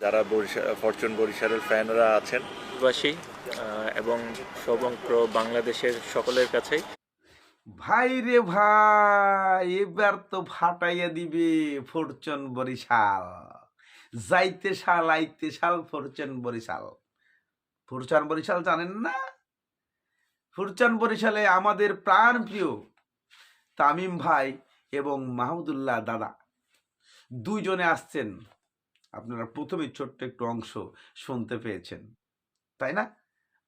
যারা বরিশাল ফরচুন বরিশালের ফ্যানরা আছেন। বাসী এবং সমগ্র বাংলাদেশের সকলের কাছেই। ভাই রে ভাই এবার তো ফাটাইয়া দিবে ফরচুন বরিশাল। যাইতে শাল আইতে শাল ফরচুন বরিশাল। ফরচুন বরিশাল জানেন না? ফরচুন বরিশালে আমাদের প্রাণ প্রিয় তামিম ভাই এবং মাহমুদুল্লাহ দাদা। দুইজনে আসছেন। আপনারা প্রথমে ছোট্ট একটু অংশ শুনতে পেয়েছেন তাই না?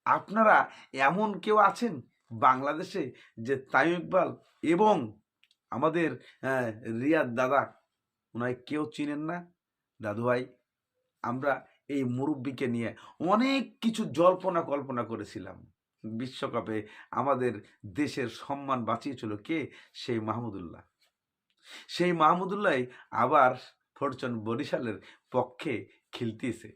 আপনারা এমন কেউ আছেন বাংলাদেশে যে তাইম ইকবাল এবং আমাদের আহ, রিয়াদ দাদা? ওনায় কেউ চিনেন না? দাদু ভাই আমরা এই মুরব্বীকে নিয়ে অনেক কিছু জল্পনা কল্পনা করেছিলাম। বিশ্বকাপে আমাদের দেশের সম্মান বাঁচিয়েছিল কে? সেই মাহমুদুল্লাহ। সেই মাহমুদুল্লাহ আবার ফরচুন বরিশালের পক্ষে খেলতেছে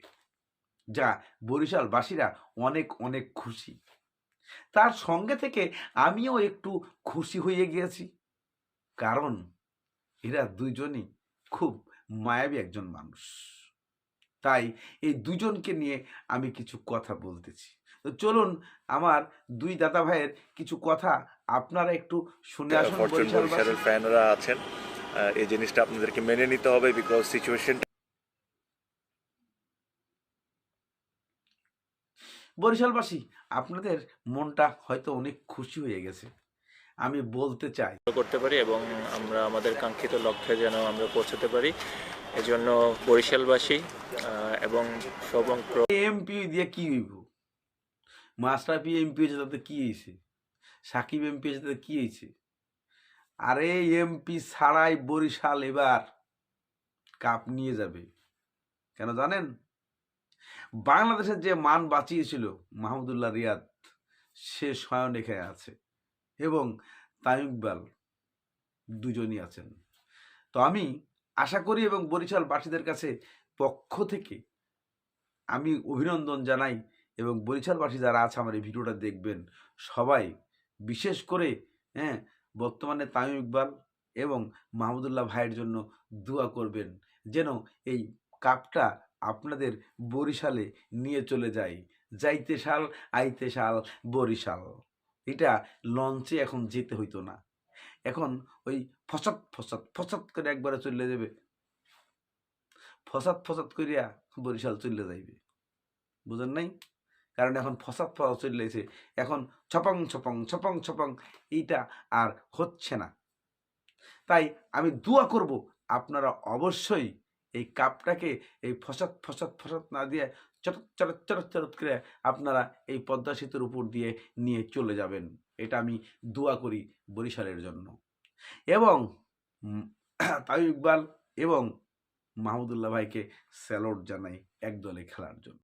যা বরিশালবাসীরা অনেক অনেক খুশি। তার সঙ্গে থেকে আমিও একটু খুশি হয়ে গিয়েছি কারণ এরা দুজনই খুব মায়াবী একজন মানুষ। তাই এই দুজনকে নিয়ে আমি কিছু কথা বলতেছি। তো চলুন আমার দুই দাদা ভাইয়ের কিছু কথা আপনারা একটু শুনে আসুন ফ্যানরা আছেন। এই জিনিসটা আপনাদেরকে মেনে নিতে হবে বিকজ সিচুয়েশন বরিশালবাসী আপনাদের মনটা হয়তো অনেক খুশি হয়ে গেছে। আমি বলতে চাই। করতে পারি এবং আমরা আমাদের কাঙ্ক্ষিত লক্ষ্যে যেন আমরা পৌঁছাতে পারি। এজন্য বরিশালবাসী আহ, এবং সমগ্র এমপি দিয়ে কি হইব? মাস্টারপি এমপি হয়েছে তাতে কি হয়েছে? সাকিব এমপি হয়েছে তাতে কি হয়েছে? আরে এমপি ছাড়াই বরিশাল এবার কাপ নিয়ে যাবে। কেন জানেন? বাংলাদেশের যে মান বাঁচিয়েছিল মাহমুদুল্লাহ রিয়াদ, সে স্বয়ং এখানে আছে এবং তামিম ইকবাল দুজনই আছেন। তো আমি আশা করি এবং বরিশাল বাসীদের কাছে পক্ষ থেকে আমি অভিনন্দন জানাই এবং বরিশালবাসী যারা আছে আমার এই ভিডিওটা দেখবেন, সবাই বিশেষ করে হ্যাঁ বর্তমানে তামিম ইকবাল এবং মাহমুদুল্লাহ ভাইয়ের জন্য দোয়া করবেন যেন এই কাপটা আপনাদের বরিশালে নিয়ে চলে যায়। যাইতে সাল, আইতে সাল, বরিশাল। এটা লঞ্চে এখন যেতে হইতো না। এখন ওই ফসত ফসত ফসত করে একবারে চলে যাবে। ফসাদ ফসাদ করিয়া বরিশাল চলে যাইবে। বুঝেন নাই? কারণ এখন ফসাদ ফসাদ চলেছে এখন ছপং ছপং ছপং ছপং এইটা আর হচ্ছে না। তাই আমি দোয়া করব, আপনারা অবশ্যই এই কাপটাকে, এই ফসত ফসত ফসত না দিয়ে চটত চটত চটত চটত করে আপনারা এই পদ্মা সেতুর উপর দিয়ে নিয়ে চলে যাবেন। এটা আমি দোয়া করি বরিশালের জন্য। এবং তাই ইকবাল এবং মাহমুদুল্লাহ ভাইকে স্যালুট জানাই একদলে খেলার জন্য।